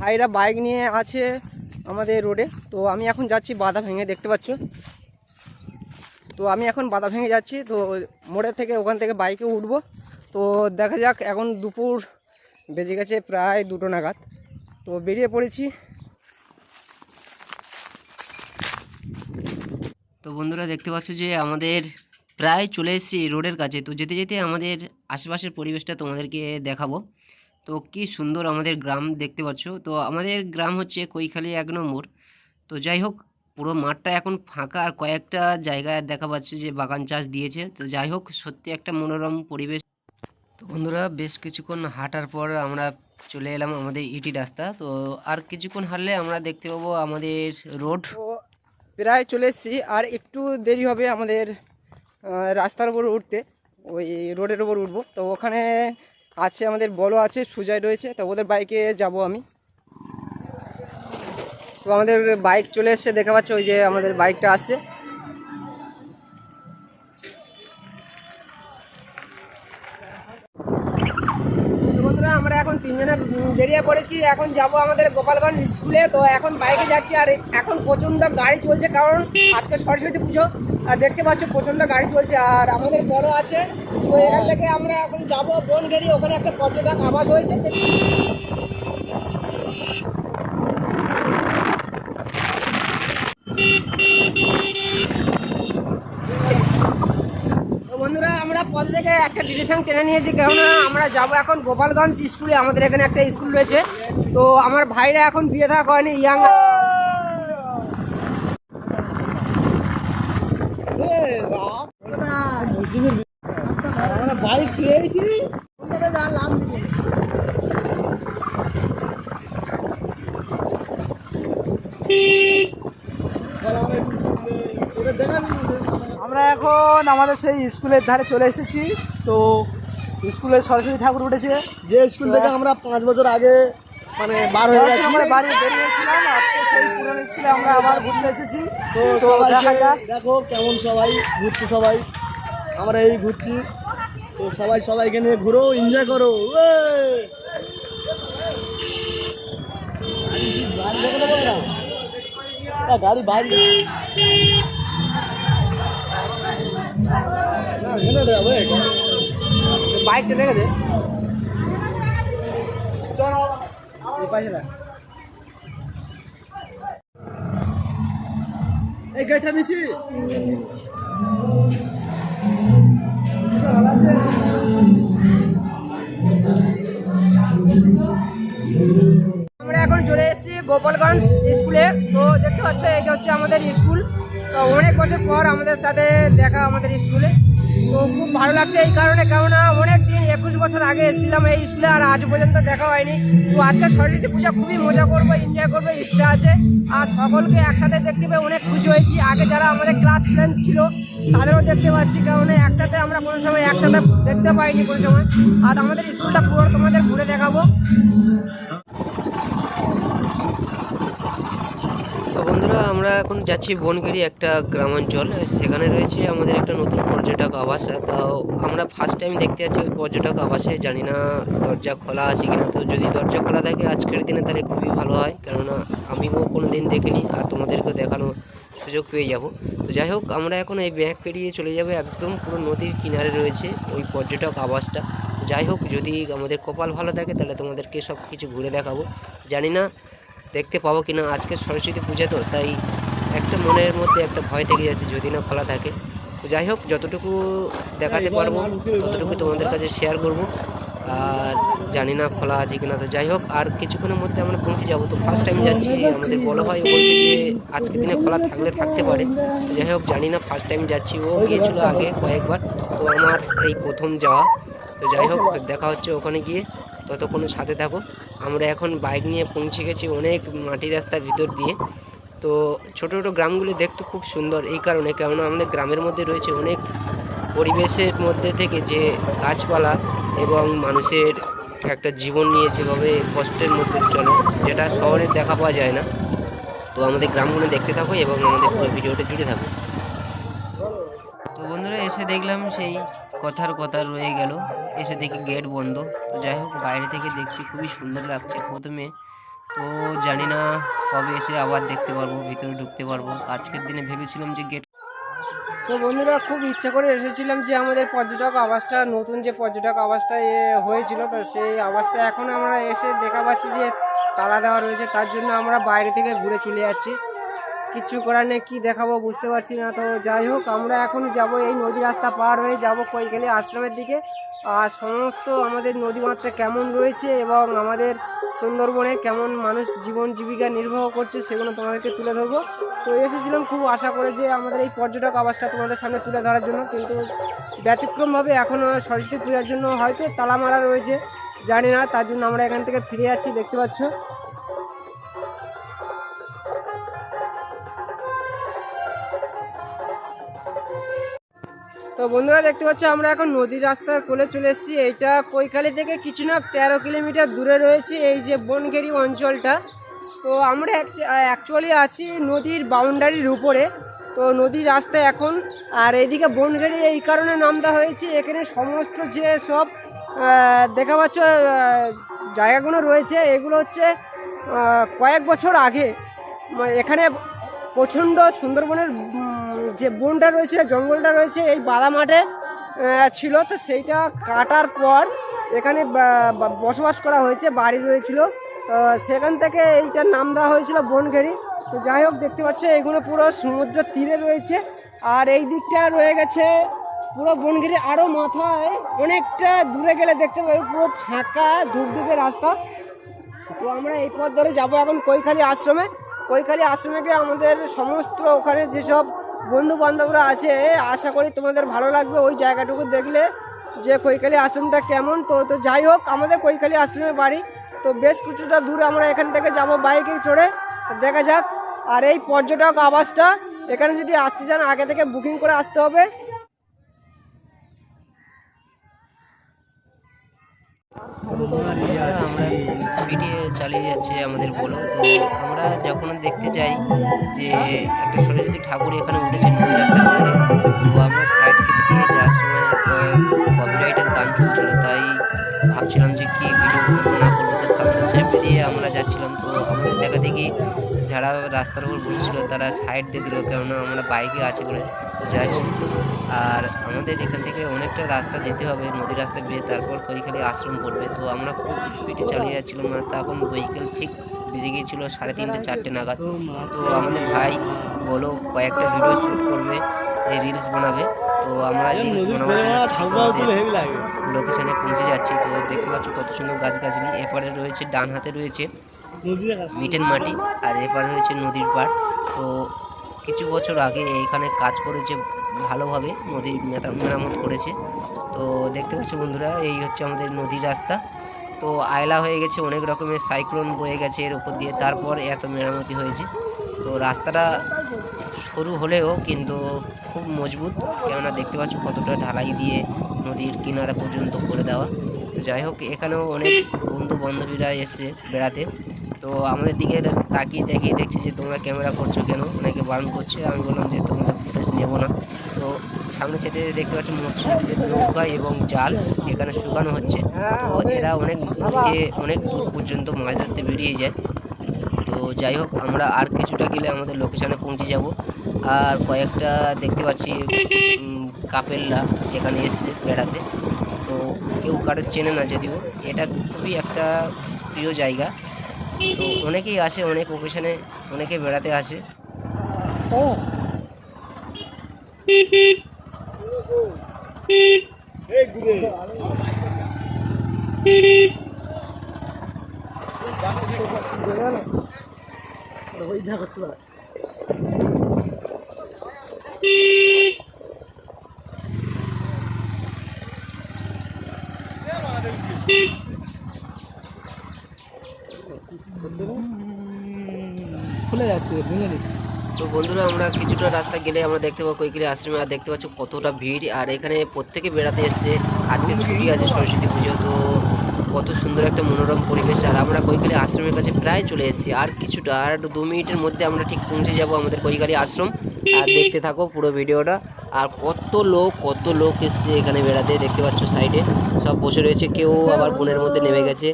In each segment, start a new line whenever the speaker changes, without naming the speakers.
ভাইরা বাইক নিয়ে আছে আমাদের রোডে। তো আমি এখন যাচ্ছি বাধা ভেঙে, দেখতে পাচ্ছ? তো আমি এখন বাধা ভেঙে যাচ্ছি, তো মোড়ের থেকে ওখান থেকে বাইকে উঠবো। তো দেখা যাক, এখন দুপুর বেজে গেছে প্রায় দুটো নাগাদ। তো বেরিয়ে পড়েছি।
তো বন্ধুরা, দেখতে পাচ্ছ যে আমাদের প্রায় চলে এসেছি রোডের কাছে। তো যেতে যেতে আমাদের আশেপাশের পরিবেশটা তোমাদেরকে দেখাবো। তো কি সুন্দর আমাদের গ্রাম দেখতে পাচ্ছ। তো আমাদের গ্রাম হচ্ছে কৈখালি এক নম্বর। তো যাই হোক, পুরো মাঠটা এখন ফাঁকা আর কয়েকটা জায়গায় দেখা পাচ্ছে যে বাগান চাষ দিয়েছে। তো যাই হোক, সত্যি একটা মনোরম পরিবেশ। তো বন্ধুরা, বেশ কিছুক্ষণ হাঁটার পর আমরা চলে এলাম আমাদের ইটি রাস্তা। তো আর কিছুক্ষণ হাঁটলে আমরা দেখতে পাবো আমাদের রোড
প্রায় চলে এসেছি আর একটু দেরি হবে আমাদের রাস্তার উপর উঠতে, ওই রোডের উপর উঠবো। তো ওখানে আছে আমাদের বড় আছে, সুজয় রয়েছে, তো ওদের বাইকে যাব আমি। তো আমাদের বাইক চলে এসছে, দেখা পাচ্ছে ওই যে আমাদের বাইকটা আসছে। আমরা এখন তিনজনে বেরিয়ে পড়েছি। এখন যাব আমাদের গোপালগঞ্জ স্কুলে। তো এখন বাইকে যাচ্ছি, আর এখন প্রচণ্ড গাড়ি চলছে, কারণ আজকে সরস্বতী পুজো। আর দেখতে পাচ্ছ প্রচণ্ড গাড়ি চলছে, আর আমাদের বড় আছে। তো এখান থেকে আমরা এখন যাব বনগেরি ওখানে একটা পর্যটক আবাস হয়েছে, সে বন্ধুরা, আমরা পথ থেকে একটা ডিরেকশন টেনে নিয়েছি, কেননা আমরা যাব এখন গোপালগঞ্জ স্কুলে, আমাদের এখানে একটা স্কুল রয়েছে। তো আমার ভাইরা এখন বিয়ে থাকা করেনি, ইয়াং খেয়েছি আমরা এখন আমাদের সেই স্কুলের ধারে চলে এসেছি। তো স্কুলে সরস্বতী ঠাকুর উঠেছে।
যে স্কুল থেকে আমরা পাঁচ বছর আগে মানে বার হয়ে গেছি।
আমরা বাড়ি বেরিয়েছিলাম আজকে সেই পুরনো স্কুলে আমরা আবার ঘুরতে এসেছি।
তো
দেখা যাক।
দেখো কেমন সবাই ঘুরছে সবাই। আমরা এই ঘুরছি। তো সবাই সবাইকে নিয়ে ঘুরো এনজয় করো। গাড়ি বাইরে।
বাইকটা দেখে দে। আমরা এখন চলে এসেছি গোপালগঞ্জ স্কুলে। তো দেখতে পাচ্ছ, এটা হচ্ছে আমাদের স্কুল। তো অনেক বছর পর আমাদের সাথে দেখা আমাদের স্কুলে। তো খুব ভালো লাগছে এই কারণে। কেননা অনেক দিন, একুশ বছর আগে এসেছিলাম এই স্কুলে আর আজ পর্যন্ত দেখা হয়নি। তো আজকে সরস্বতী পূজা খুবই মজা করব এনজয় করব, ইচ্ছা আছে। আর সকলকে একসাথে দেখতে পেয়ে অনেক খুশি হয়েছি। আগে যারা আমাদের ক্লাস ফ্রেন্ড ছিল, তাদেরও দেখতে পাচ্ছি। কারণ একসাথে আমরা কোনো সময় একসাথে দেখতে পাইনি কোনো সময়। আর আমাদের স্কুলটা পুরো তোমাদের ঘুরে দেখাবো।
তো বন্ধুরা, আমরা এখন যাচ্ছি বনগিরি একটা গ্রামাঞ্চল। সেখানে রয়েছে আমাদের একটা নতুন পর্যটক আবাস। তাও আমরা ফার্স্ট টাইম দেখতে যাচ্ছি ওই পর্যটক আবাসে। জানি না দরজা খোলা আছে কিনা। তো যদি দরজা খোলা থাকে আজকের দিনে, তাহলে খুবই ভালো হয়। কেননা আমিও কোনো দিন দেখিনি আর তোমাদেরকেও দেখানোর সুযোগ পেয়ে যাব। তো যাই হোক, আমরা এখন এই ব্যাগ পেরিয়ে চলে যাব। একদম পুরো নদীর কিনারে রয়েছে ওই পর্যটক আবাসটা। যাই হোক, যদি আমাদের কপাল ভালো থাকে, তাহলে তোমাদেরকে সব কিছু ঘুরে দেখাবো। জানি না দেখতে পাবো কিনা আজকে সরস্বতী পূজা তো তাই একটা মনের মধ্যে একটা ভয় থেকে যাচ্ছে যদি না খোলা থাকে। তো যাই হোক যতটুকু দেখাতে পারব ততটুকু তোমাদের কাছে শেয়ার করব। আর জানি না খোলা আছে কিনা তো যাই হোক আর কিছুক্ষণের মধ্যে আমরা পৌঁছে যাব। তো ফার্স্ট টাইম যাচ্ছি আমাদের বড় ভাই বলছে যে আজকের দিনে খোলা থাকলে থাকতে পারে। যাই হোক জানি না ফার্স্ট টাইম যাচ্ছি ও গিয়েছিল আগে কয়েকবার। তো আমার এই প্রথম যাওয়া। তো যাই হোক দেখা হচ্ছে ওখানে গিয়ে। ততক্ষণ সাথে থাকো। আমরা এখন বাইক নিয়ে পৌঁছে গেছি অনেক মাটি রাস্তার ভিতর দিয়ে। তো ছোট ছোটো গ্রামগুলি দেখতে খুব সুন্দর এই কারণে, কেননা আমাদের গ্রামের মধ্যে রয়েছে অনেক পরিবেশের মধ্যে থেকে যে গাছপালা এবং মানুষের একটা জীবন নিয়ে যেভাবে কষ্টের মধ্যে চলে, যেটা শহরে দেখা পাওয়া যায় না। তো আমাদের গ্রামগুলো দেখতে থাকো এবং আমাদের ভিডিওটা জুড়ে থাকো। তো বন্ধুরা, এসে দেখলাম সেই কথার কথা রয়ে গেল। এসে দেখি গেট বন্ধ। তো যাই হোক, বাইরে থেকে দেখছি খুবই সুন্দর লাগছে প্রথমে। তো জানি না কবে এসে আবার দেখতে পারব, ভিতরে ঢুকতে পারব। আজকের দিনে ভেবেছিলাম যে গেট
তো বন্ধুরা, খুব ইচ্ছা করে এসেছিলাম যে আমাদের পর্যটক আবাসটা, নতুন যে পর্যটক আবাসটা হয়েছিল, তো সেই আবাসটা এখন আমরা এসে দেখা পাচ্ছি যে তালা দেওয়া রয়েছে। তার জন্য আমরা বাইরে থেকে ঘুরে চলে যাচ্ছি। কিচ্ছু করার নেই, কী দেখাবো বুঝতে পারছি না। তো যাই হোক, আমরা এখন যাব এই নদী রাস্তা পার হয়ে যাব কৈখালি আশ্রমের দিকে। আর সমস্ত আমাদের নদী মাত্রা কেমন রয়েছে এবং আমাদের সুন্দরবনে কেমন মানুষ জীবন জীবিকা নির্বাহ করছে সেগুলো তোমাদেরকে তুলে ধরবো। তো এসেছিলাম খুব আশা করে যে আমাদের এই পর্যটক আবাসটা তোমাদের সামনে তুলে ধরার জন্য, কিন্তু ব্যতিক্রমভাবে এখনও সরস্বতী পূজার জন্য হয়তো তালা মারা রয়েছে, জানি না, তার জন্য আমরা এখান থেকে ফিরে যাচ্ছি, দেখতে পাচ্ছ। তো বন্ধুরা দেখতে পাচ্ছ, আমরা এখন নদীর রাস্তার কোলে চলে এসেছি। এইটা কৈখালি থেকে কিছু না, তেরো কিলোমিটার দূরে রয়েছে এই যে বনগেরি অঞ্চলটা। তো আমরা অ্যাকচুয়ালি আছি নদীর বাউন্ডারির উপরে। তো নদীর রাস্তা এখন, আর এইদিকে বনগেরি এই কারণে নাম দেওয়া হয়েছে। এখানে সমস্ত যে সব দেখা পাচ্ছ জায়গাগুলো রয়েছে, এগুলো হচ্ছে কয়েক বছর আগে মানে এখানে প্রচণ্ড সুন্দরবনের বনটা রয়েছে, জঙ্গলটা রয়েছে, এই বাদা মাঠে ছিল। তো সেইটা কাটার পর এখানে বসবাস করা হয়েছে, বাড়ি রয়েছিল। সেখান থেকে এইটার নাম দেওয়া হয়েছিল বনঘেরি। তো যাই হোক, দেখতে পাচ্ছ, এগুলো পুরো সমুদ্র তীরে রয়েছে। আর এই দিকটা রয়ে গেছে পুরো বনগিরি আরও মাথায় অনেকটা দূরে গেলে দেখতে পাবে, পুরো ফাঁকা, ধূপধূপে রাস্তা। তো আমরা এই পথ ধরে যাব এখন কৈখালি আশ্রমে। কৈখালি আশ্রমে গিয়ে আমাদের সমস্ত ওখানে যেসব বন্ধু বান্ধবরা আছে, আশা করি তোমাদের ভালো লাগবে ওই জায়গাটুকু দেখলে, যে কৈখালি আশ্রমটা কেমন। তো তো যাই হোক, আমাদের কৈখালি আশ্রমের বাড়ি। তো বেশ কিছুটা দূর আমরা এখান থেকে যাব বাইকে চড়ে। দেখা যাক। আর এই পর্যটক আবাসটা, এখানে যদি আসতে চান, আগে থেকে বুকিং করে আসতে হবে।
চালিয়ে যাচ্ছে আমাদের বলো। আমরা যখন দেখতে যাই যে একটা সরস্বতী ঠাকুর এখানে উঠেছেন ওই রাস্তার উপরে তো আমরা সাইড কেটে দিয়ে যাওয়ার সময় কপিরাইটের গান চলছিল, তাই ভাবছিলাম যে কি ভিডিও না করব তো সামনে চেপে দিয়ে আমরা যাচ্ছিলাম। তো আমাদের দেখা দেখি যারা রাস্তার উপর বসেছিল, তারা সাইড দিয়ে দিল, কেননা আমরা বাইকে আছি বলে। যাই হোক, আর আমাদের এখান থেকে অনেকটা রাস্তা যেতে হবে নদী রাস্তা বেয়ে, তারপর কৈখালি আশ্রম পড়বে। তো আমরা খুব স্পিডে চালিয়ে যাচ্ছিলাম না তখন ভেহিকেল ঠিক বেজে গিয়েছিল সাড়ে তিনটে চারটে নাগাদ। তো আমাদের ভাই বলো কয়েকটা ভিডিও শ্যুট করবে এই রিলস বানাবে। তো আমরা রিলস বানাবো লোকেশনে পৌঁছে যাচ্ছি। তো দেখতে পাচ্ছ কত সুন্দর গাছগাছালি। এপারে রয়েছে ডান হাতে রয়েছে মিটেন মাটি আর এপার রয়েছে নদীর পাড়। তো কিছু বছর আগে এখানে কাজ করেছে ভালোভাবে নদীর মেতা- মেরামত করেছে। তো দেখতে পাচ্ছি বন্ধুরা এই হচ্ছে আমাদের নদীর রাস্তা। তো আয়লা হয়ে গেছে, অনেক রকমের সাইক্লোন বয়ে গেছে এর উপর দিয়ে, তারপর এত মেরামতি হয়েছে। তো রাস্তাটা সরু হলেও কিন্তু খুব মজবুত, কেননা দেখতে পাচ্ছ কতটা ঢালাই দিয়ে নদীর কিনারা পর্যন্ত করে দেওয়া। তো যাই হোক, এখানেও অনেক বন্ধু বান্ধবীরা এসছে বেড়াতে। তো আমাদের দিকে তাকিয়ে দেখিয়ে দেখছি যে তোমরা ক্যামেরা করছ কেন? অনেকে বারণ করছে, আমি বললাম যে তোমাদের ফুটেজ নেব না। সামনে যেতে দেখতে পাচ্ছি মৎস্যজীবীদের নৌকা এবং জাল এখানে শুকানো হচ্ছে। তো এরা অনেক নদীতে অনেক দূর পর্যন্ত মাছ ধরতে বেরিয়ে যায়। তো যাই হোক, আমরা আর কিছুটা গেলে আমাদের লোকেশানে পৌঁছে যাব। আর কয়েকটা দেখতে পাচ্ছি কাপেলরা এখানে এসছে বেড়াতে। তো কেউ কারোর চেনে না যদিও, এটা খুবই একটা প্রিয় জায়গা। তো অনেকেই আসে, অনেক ওকেশনে অনেকে বেড়াতে আসে।
ও
এই ঘুরে ওই দেখো তো খুলে যাচ্ছে ভেঙে দিচ্ছে।
তো বন্ধুরা, আমরা কিছুটা রাস্তা গেলে আমরা দেখতে পাবো কৈকিলি আশ্রমে। আর দেখতে পাচ্ছ কতটা ভিড়। আর এখানে প্রত্যেকে বেড়াতে এসছে। আজকে ছুটি আছে সরস্বতী পুজো, তো কত সুন্দর একটা মনোরম পরিবেশ। আর আমরা কৈকালী আশ্রমের কাছে প্রায় চলে এসেছি। আর কিছুটা, আর দু মিনিটের মধ্যে আমরা ঠিক পৌঁছে যাব আমাদের কৈকালী আশ্রম। আর দেখতে থাকো পুরো ভিডিওটা। আর কত লোক কত লোক এসছে এখানে বেড়াতে। দেখতে পাচ্ছ সাইডে। সব বসে রয়েছে। কেউ আবার বনের মধ্যে নেমে গেছে।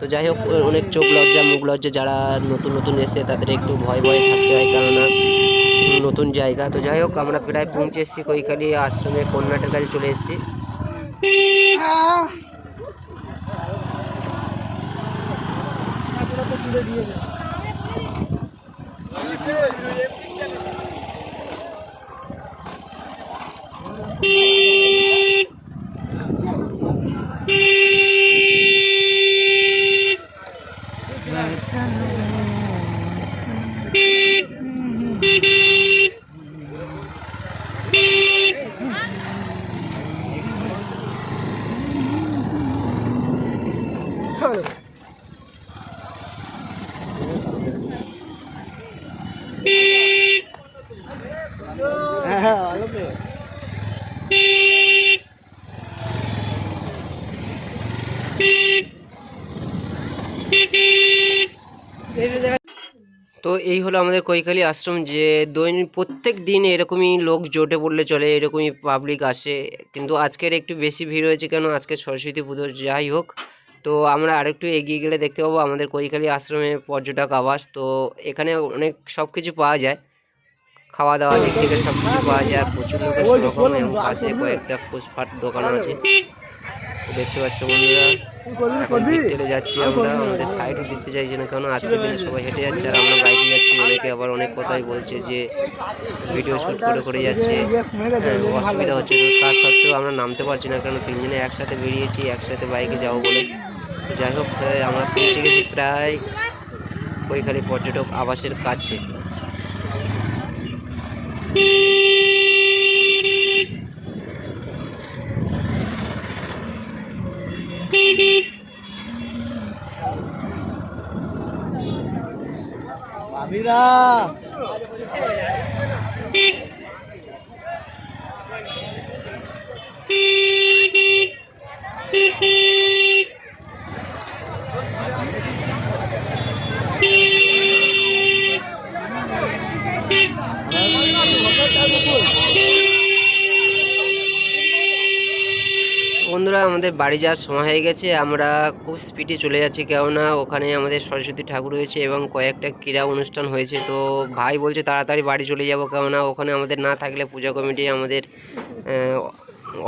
তো যাই হোক অনেক চোখ লজ্জা, মুখ লজ্জা, যারা নতুন নতুন এসছে, তাদের একটু ভয় ভয়ে থাকতে হয়, কেননা নতুন জায়গা। তো যাই হোক, আমরা প্রায় পৌঁছে এসেছি কৈকালি আশ্রমে, কন্যাটের কাছে চলে এসেছি।
হ্যাঁ। হ্যাঁ তো
এই হলো আমাদের কৈকালী আশ্রম, যে দৈনিক প্রত্যেক দিন এরকমই লোক জোটে পড়লে চলে, এরকমই পাবলিক আসে। কিন্তু আজকের একটু বেশি ভিড় হয়েছে কেন? আজকে সরস্বতী পুজো যাই হোক। তো আমরা আরেকটু এগিয়ে গেলে দেখতে পাবো আমাদের কৈকালী আশ্রমে পর্যটক আবাস। তো এখানে অনেক সব কিছু পাওয়া যায়। খাওয়া দাওয়া দিক থেকে সব কিছু পাওয়া যায়। আর প্রচুর লোকের সমাগম এবং পাশে কয়েকটা ফুসফাট দোকান আছে দেখতে পাচ্ছ বন্ধুরা এখন যাচ্ছি আমরা। আমাদের সাইডও দিতে চাইছি না কারণ আজকের দিনে সবাই হেঁটে যাচ্ছে আর আমরা বাইকে যাচ্ছি। অনেকে আবার অনেক কথাই বলছে যে ভিডিও শ্যুট করে করে যাচ্ছে। হ্যাঁ, অসুবিধা হচ্ছে। তার সত্ত্বেও আমরা নামতে পারছি না কারণ তিনজনে একসাথে বেরিয়েছি একসাথে বাইকে যাব বলে। যাই হোক আমরা পৌঁছে গেছি প্রায় কৈখালী পর্যটক আবাসের কাছে। Mira. আমাদের বাড়ি যাওয়ার সময় হয়ে গেছে, আমরা খুব স্পিডে চলে যাচ্ছি কেননা ওখানে আমাদের সরস্বতী ঠাকুর হয়েছে এবং কয়েকটা ক্রীড়া অনুষ্ঠান হয়েছে। তো ভাই বলছে তাড়াতাড়ি বাড়ি চলে যাব কেননা ওখানে আমাদের না থাকলে পূজা কমিটি আমাদের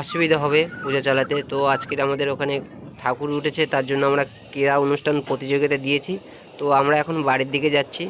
অসুবিধা হবে পূজা চালাতে। তো আজকের আমাদের ওখানে ঠাকুর উঠেছে, তার জন্য আমরা ক্রীড়া অনুষ্ঠান প্রতিযোগিতা দিয়েছি। তো আমরা এখন বাড়ির দিকে যাচ্ছি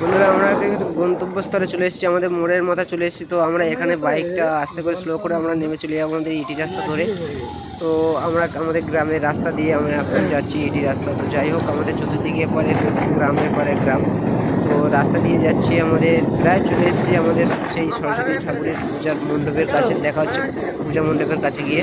বন্ধুরা আমরা কিন্তু গন্তব্যস্থলে চলে এসেছি, আমাদের মোড়ের মাথা চলে এসেছি। তো আমরা এখানে বাইকটা আস্তে করে স্লো করে আমরা নেমে চলে যাব আমাদের ইটি রাস্তা ধরে। তো আমরা আমাদের গ্রামের রাস্তা দিয়ে আমরা এখন যাচ্ছি ইটি রাস্তা। তো যাই হোক, আমাদের চতুর্দিকে পরে গ্রামের পরে গ্রাম। তো রাস্তা দিয়ে যাচ্ছি আমাদের, প্রায় চলে এসেছি আমাদের সেই সরস্বতী ঠাকুরের পূজার মণ্ডপের কাছে, দেখা হচ্ছে পূজা মণ্ডপের কাছে গিয়ে।